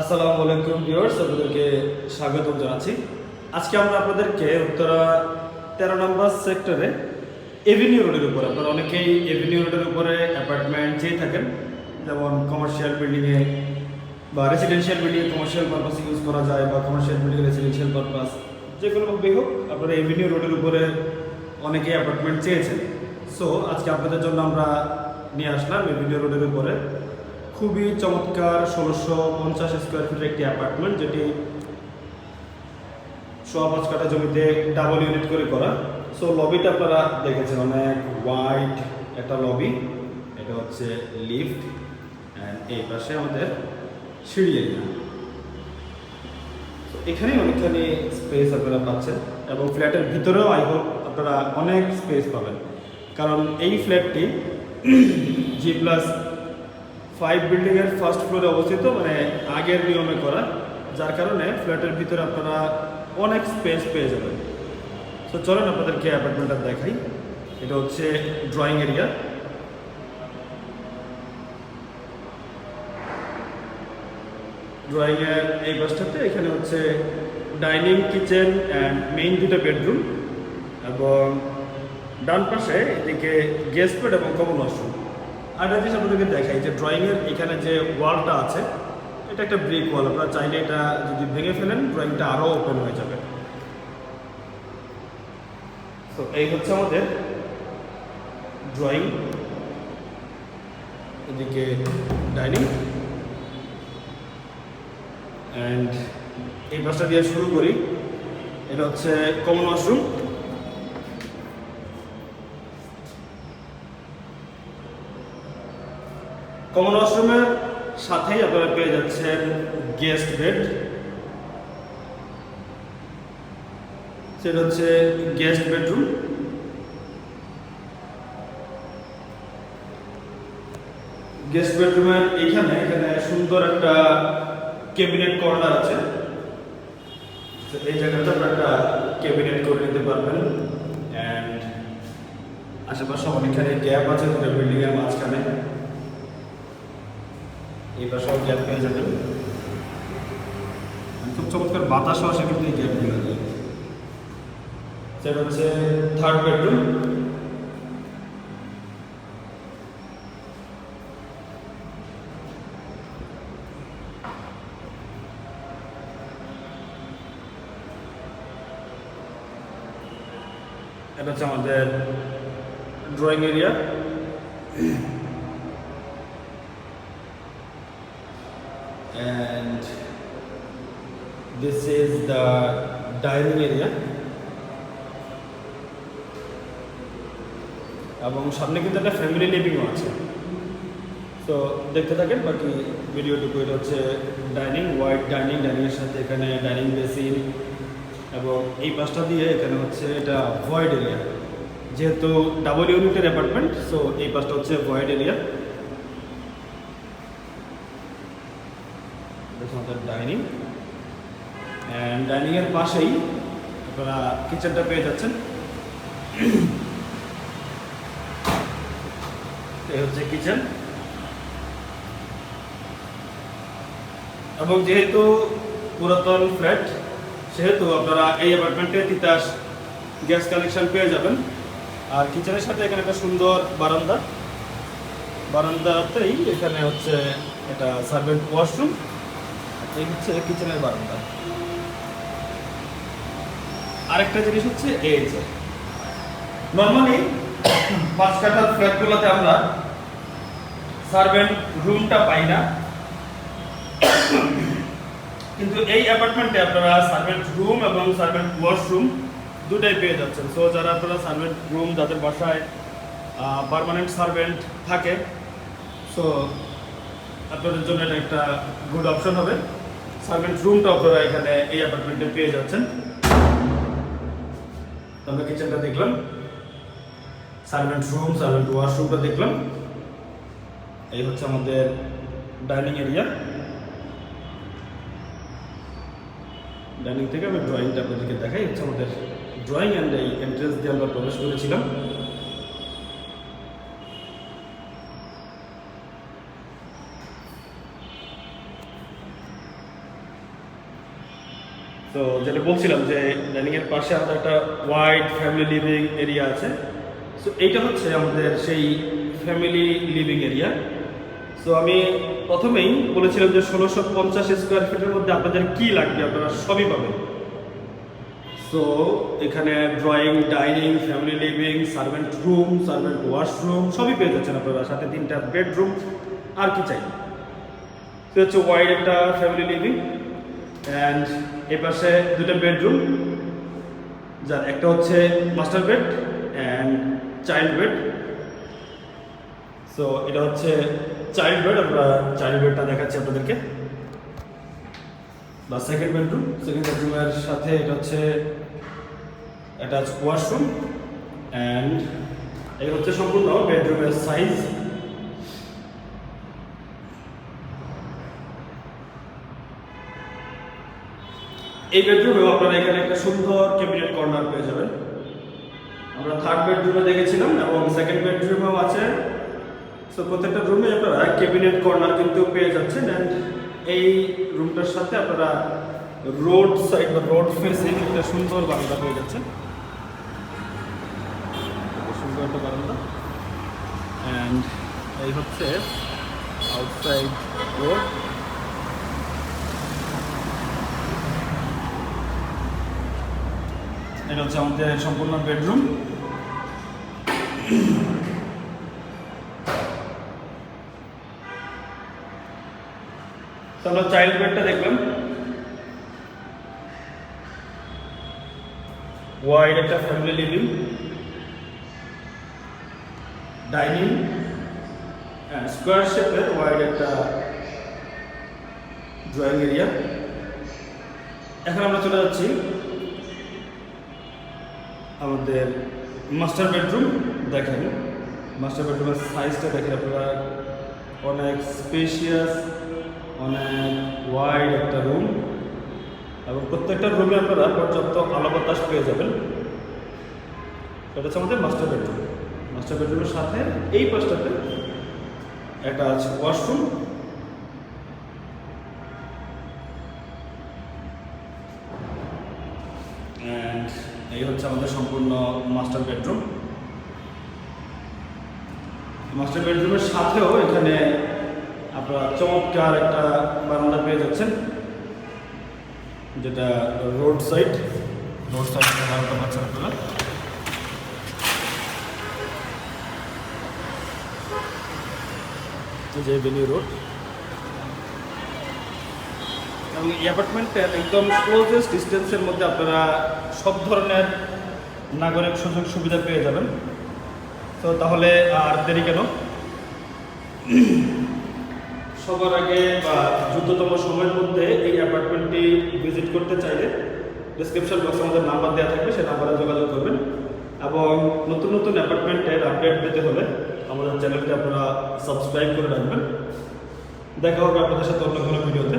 আসসালামু আলাইকুম ভিউয়ার্স, আপনাদেরকে স্বাগতম জানাচ্ছি। আজকে আমরা আপনাদেরকে উত্তরা তেরো নম্বর সেক্টরে এভিনিউ রোডের উপর, আপনারা অনেকেই এভিনিউ রোডের উপরে অ্যাপার্টমেন্ট চেয়ে থাকেন, যেমন কমার্শিয়াল বিল্ডিংয়ে বা রেসিডেন্সিয়াল বিল্ডিংয়ে কমার্শিয়াল পারপাস ইউজ করা যায়, বা কমার্শিয়াল বিল্ডিং রেসিডেন্সিয়াল পারপাস যে কোনোভাবেই হোক, আপনারা এভিনিউ রোডের উপরে অনেকেই অ্যাপার্টমেন্ট চেয়েছেন। সো আজকে আপনাদের জন্য আমরা নিয়ে আসলাম এভিনিউ রোডের উপরে। খুবই চমৎকার ষোলোশো পঞ্চাশ স্কোয়ার ফিটের একটি অ্যাপার্টমেন্ট যেটি সোয়া পাঁচ কাঠা জমিতে ডাবল ইউনিট করে করা। সো লবিটা আপনারা দেখেছেন, অনেক হোয়াইট একটা লবি এটা হচ্ছে লিফট অ্যান্ড এই পাশে আমাদের সিঁড়ি এরিয়া। এখানেই অনেকখানি স্পেস আপনারা পাচ্ছেন এবং ফ্ল্যাটের ভিতরেও আই হোপ আপনারা অনেক স্পেস পাবেন। কারণ এই ফ্ল্যাটটি জি প্লাস ফাইভ বিল্ডিংয়ের ফার্স্ট ফ্লোরে অবস্থিত মানে আগের নিয়মে করা। যার কারণে ফ্ল্যাটের ভিতরে আপনারা অনেক স্পেস পেয়ে যাবেন। তো চলেন আপনাদেরকে অ্যাপার্টমেন্টটা দেখাই। এটা হচ্ছে ড্রয়িং এরিয়া ড্রয়িংয়ের এই পাশটাতে এখানে হচ্ছে ডাইনিং কিচেন অ্যান্ড মেইন দুটো বেডরুম এবং ডান পাশে এদিকে গেস্ট বেড এবং কমন ওয়াশরুম আর একটা জিনিস আপনাদেরকে দেখাই যে ড্রয়িংয়ের এখানে যে ওয়ালটা আছে, এটা একটা ব্রিক ওয়াল আপনারা চাইলে এটা যদি ভেঙে ফেলেন ড্রয়িংটা আরও ওপেন হয়ে যাবে। তো এই হচ্ছে আমাদের ড্রয়িং এদিকে ডাইনিং অ্যান্ড এই পাশটা দিয়ে শুরু করি। এটা হচ্ছে কমন ওয়াশরুম কমন ওয়াশরুমের সাথেই আপনারা পেয়ে যাচ্ছেন গেস্ট বেড। সেটা হচ্ছে গেস্ট বেডরুম। গেস্ট বেডরুমের এইখানে এখানে সুন্দর একটা ক্যাবিনেট কর্নার আছে। এই জায়গাটা আপনারা একটা ক্যাবিনেট করে নিতে পারবেন। অ্যান্ড আশেপাশে অনেকখানি গ্যাপ আছে দুটো বিল্ডিং এর মাঝখানে। এই পাশেও গ্যাপ পেয়ে যাবেন। খুব চমৎকার বাতাসও আসে কিন্তু এই গ্যাপগুলো দিয়ে। সেটা হচ্ছে থার্ড বেডরুম এটা হচ্ছে আমাদের drawing area and this is the dining area. এবং সামনে কিন্তু একটা ফ্যামিলি লিভিংও আছে। তো দেখতে থাকেন, বাকি ভিডিওটুকু এটা হচ্ছে ডাইনিং হোয়াইট ডাইনিং ডাইনিংয়ের সাথে এখানে ডাইনিং বেসিন এবং এই পাশটা দিয়ে এখানে হচ্ছে এটা ভয়েড এরিয়া যেহেতু ডাবল ইউনিটের অ্যাপার্টমেন্ট সো এই পাশটা হচ্ছে ভয়েড এরিয়া আমাদের ডাইনিং অ্যান্ড ডাইনিংয়ের পাশেই আপনারা কিচেনটা পেয়ে যাচ্ছেন। এই হচ্ছে কিচেন এবং যেহেতু পুরাতন ফ্ল্যাট সেহেতু আপনারা এই অ্যাপার্টমেন্টে তিতাস গ্যাস কানেকশন পেয়ে যাবেন। আর কিচেনের সাথে এখানে একটা সুন্দর বারান্দা। বারান্দাতেই এখানে হচ্ছে এটা সার্ভেন্ট ওয়াশরুম এই হচ্ছে কিচেনের বারান্দা। আরেকটা জিনিস হচ্ছে এই যে নর্মালি পাঁচ কাঠার ফ্ল্যাটগুলোতে আমরা সার্ভেন্ট রুমটা পাই না। কিন্তু এই অ্যাপার্টমেন্টে আপনারা সার্ভেন্ট রুম এবং সার্ভেন্ট ওয়াশরুম দুটাই পেয়ে যাচ্ছেন। সো যারা আপনারা সার্ভেন্ট রুম যাদের বাসায় পারমানেন্ট সার্ভেন্ট থাকে সো আপনাদের জন্য এটা একটা গুড অপশন হবে। সার্ভেন্ট রুমটা আপনারা এখানে এই অ্যাপার্টমেন্টে পেয়ে যাচ্ছেন। আমরা কিচেনটা দেখলাম। সার্ভেন্ট রুম সার্ভেন্ট ওয়াশরুমটা দেখলাম। এই হচ্ছে আমাদের ডাইনিং এরিয়া ডাইনিং থেকে আমি ড্রয়িংটা আপনাদেরকে দেখাই। হচ্ছে আমাদের ড্রয়িং অ্যান্ড এই এন্ট্রেন্স দিয়ে আমরা প্রবেশ করেছিলাম। তো যেটা বলছিলাম যে ডাইনিং এর পাশে আমাদের একটা ওয়াইড ফ্যামিলি লিভিং এরিয়া আছে। সো এইটা হচ্ছে আমাদের সেই ফ্যামিলি লিভিং এরিয়া সো আমি প্রথমেই বলেছিলাম যে ষোলোশো পঞ্চাশ স্কোয়ার ফিটের মধ্যে আপনাদের কি লাগবে আপনারা সবই পাবেন। সো এখানে drawing dining family living servant room servant washroom সবই পেয়ে যাচ্ছেন আপনারা। সাথে তিনটা বেডরুম আর কি চাই? তো হচ্ছে ওয়াইড একটা ফ্যামিলি লিভিং অ্যান্ড এ পাশে দুটো বেডরুম, যার একটা হচ্ছে master bed and child bed so এটা হচ্ছে চাইল্ড বেড আমরা চাইল্ড বেডটা দেখাচ্ছি আপনাদেরকে। বা সেকেন্ড বেডরুম সেকেন্ড বেডরুমের সাথে এটা হচ্ছে অ্যাটাচ ওয়াশরুম অ্যান্ড এটা হচ্ছে সম্পূর্ণ বেডরুমের সাইজ এই বেডরুমেও আপনারা এখানে একটা সুন্দর ক্যাবিনেট কর্নার পেয়ে যাবেন। আমরা থার্ড বেডরুমে দেখেছিলাম এবং সেকেন্ড বেডরুমেও আছে। সো প্রত্যেকটা রুমে আপনারা ক্যাবিনেট কর্নার কিন্তু পেয়ে যাচ্ছেন অ্যান্ড এই রুমটার সাথে আপনারা রোড সাইড বা রোড ফেসিং একটা সুন্দর বারান্দা পেয়ে যাচ্ছেন। সুন্দর একটা বারান্দা। অ্যান্ড এই হচ্ছে আউটসাইড রোড এটা হচ্ছে আমাদের সম্পূর্ণ বেডরুম। আমরা চাইল্ড বেডটা দেখলাম। ওয়াইড একটা ফ্যামিলি লিভিং ডাইনিং স্কোয়ার শেপের ওয়াইড একটা ড্রয়িং এরিয়া এখন আমরা চলে যাচ্ছি আমাদের মাস্টার বেডরুম দেখেন। মাস্টার বেডরুমের সাইজটা দেখেন আপনারা। অনেক স্পেশিয়াস অনেক ওয়াইড একটা রুম এবং প্রত্যেকটা রুমে আপনারা পর্যাপ্ত আলো বাতাস পেয়ে যাবেন। এটা হচ্ছে আমাদের মাস্টার বেডরুম মাস্টার বেডরুমের সাথে এই পাশটাতে একটা আছে ওয়াশরুম অ্যান্ড এই হচ্ছে আমাদের সম্পূর্ণ মাস্টার বেডরুম মাস্টার বেডরুমের সাথেও এখানে আপনারা চমৎকার একটা বারান্দা পেয়ে যাচ্ছেন যেটা রোড সাইড রোড সাইড বারান্দা পাচ্ছেন আপনারা যে বেনি রোড এবং এই অ্যাপার্টমেন্টের একদম ক্লোজেস্ট ডিস্টেন্সের মধ্যে আপনারা সব ধরনের নাগরিক সুযোগ সুবিধা পেয়ে যাবেন। তো তাহলে আর দেরি কেন? সবার আগে বা দ্রুততম সময়ের মধ্যে এই অ্যাপার্টমেন্টটি ভিজিট করতে চাইলে ডিসক্রিপশন বক্সে আমাদের নাম্বার দেওয়া থাকবে সেই নাম্বারে যোগাযোগ করবেন এবং নতুন নতুন অ্যাপার্টমেন্টের আপডেট পেতে হলে আমাদের চ্যানেলটি আপনারা সাবস্ক্রাইব করে রাখবেন। দেখা হবে আপনাদের সাথে অন্য কোনো ভিডিওতে।